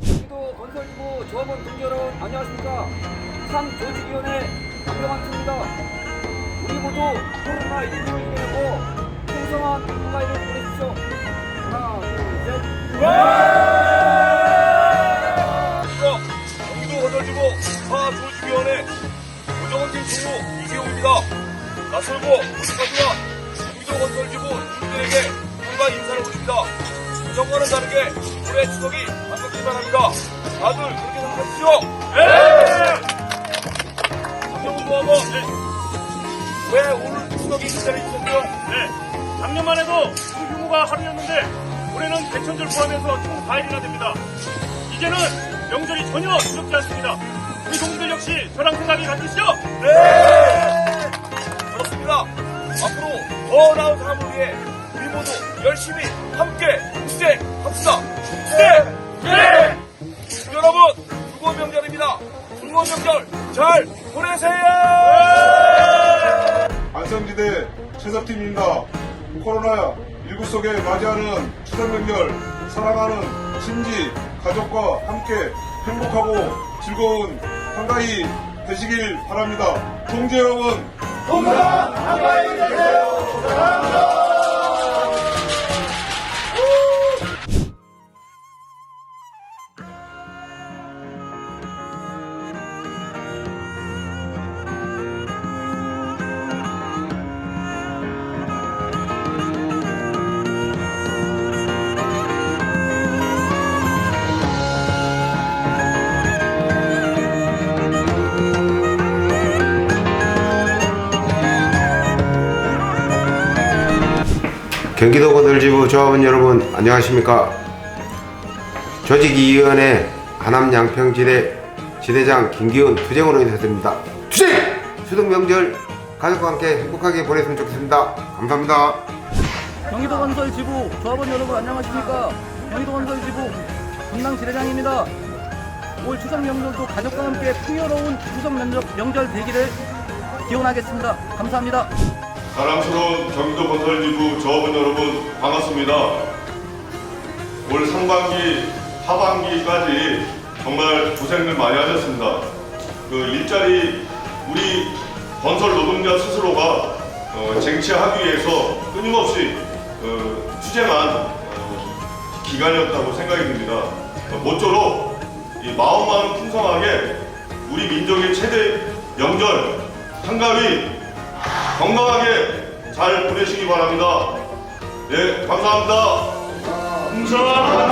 경기도 건설부 조합원 동지 여러분 안녕하십니까? 상조직위원회 박병환입니다. 우리 모두 코로나19를 이겨내고 풍성한 한가위를 보내십시오. 하나 둘셋. 경기도 건설지구 사조직위원회 고정원팀 총무 이기용입니다. 낯설고 무식하지만 경기도 건설지구 주민들에게 정과는 다르게 올해 추석이 반갑기 바랍니다. 다들 그렇게 생각하시죠? 네! 박정훈 모하고 왜 오늘 추석이 이 자리에 있었고요? 네, 작년만 해도 그 규모가 하루였는데 올해는 대천절 포함해서 총 4일이나 됩니다. 이제는 명절이 전혀 두렵지 않습니다. 우리 동지들 역시 저랑 생각이 같으시죠? 네! 그렇습니다. 앞으로 더 나은 삶을 위해 우리 모두 열심히 함께 투쟁합시다. 네! 네! 여러분, 중고 명절입니다. 중고 명절 잘 보내세요! 안성지대 최석팀입니다. 코로나 19 속에 맞이하는 추석 명절 사랑하는 친지, 가족과 함께 행복하고 즐거운 한가위 되시길 바랍니다. 동지 여러분, 경기도 건설지부 조합원 여러분 안녕하십니까? 조직위원회 하남 양평지대 지대장 김기훈 투쟁으로 인사드립니다. 투쟁! 수동 명절 가족과 함께 행복하게 보냈으면 좋겠습니다. 감사합니다. 경기도 건설 지부 조합원 여러분 안녕하십니까? 경기도 건설 지부 분당 지대장입니다. 올 추석 명절도 가족과 함께 풍요로운 추석 명절, 되기를 기원하겠습니다. 감사합니다 사랑스러운 경기도 건설지부 조합원 여러분 반갑습니다. 올 상반기, 하반기까지 정말 고생을 많이 하셨습니다. 그 일자리 우리 건설 노동자 스스로가 어, 쟁취하기 위해서 끊임없이 어, 투쟁한 어, 기간이었다고 생각이 듭니다. 어, 모쪼록 이 마음만 풍성하게 우리 민족의 최대 명절 한가위 건강하게 잘 보내시기 바랍니다. 네, 감사합니다. 풍성한